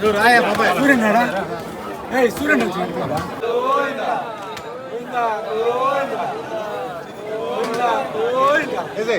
ನೋಡಿ ಆಯ ಬಾಬಾ ಸೂರ್ಯನ ನೋಡ ಏಯ್ ಸೂರ್ಯನ ಇದೆ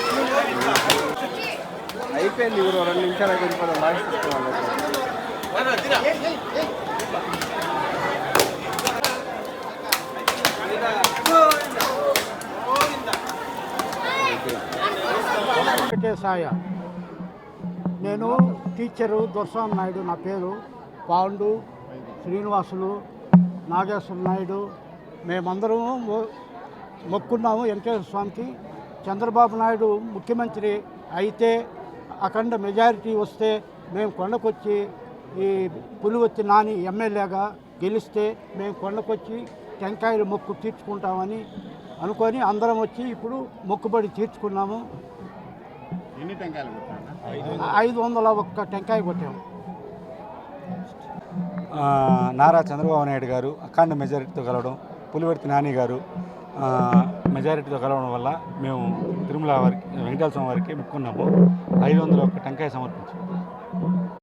అయిపోయింది ఇవ్వరు రెండు నిమిషాలు అయిపోయింది లాస్ట్ సాయ. నేను టీచరు దొరస్వామి నాయుడు నా పేరు. పాండు శ్రీనివాసులు నాగేశ్వర నాయుడు. మేమందరము మొ- మొక్కున్నాము. వెంకటేశ్వర స్వామికి. చంద్రబాబు నాయుడు ముఖ్యమంత్రి అయితే అఖండ మెజారిటీ వస్తే మేము కొండకొచ్చి ఈ పులివత్తి నాని ఎమ్మెల్యేగా గెలిస్తే మేము కొండకొచ్చి టెంకాయలు మొక్కు తీర్చుకుంటామని అనుకొని అందరం వచ్చి ఇప్పుడు మొక్కుబడి తీర్చుకున్నాము. ఎన్ని టెంకాయలు ఐదు వందల ఒక్క టెంకాయ కొట్టాము. ఆ, నారా చంద్రబాబు నాయుడు గారు అఖండ మెజారిటీతో కలవడం పులివర్తి నాని గారు ఆ, మెజారిటీతో కలవడం వల్ల మేము తిరుమల వారికి వెంకటేశ్వర స్వామి వారికి మొక్కున్నాము ఐదు వందల ఒక్క టెంకాయ సమర్పించాము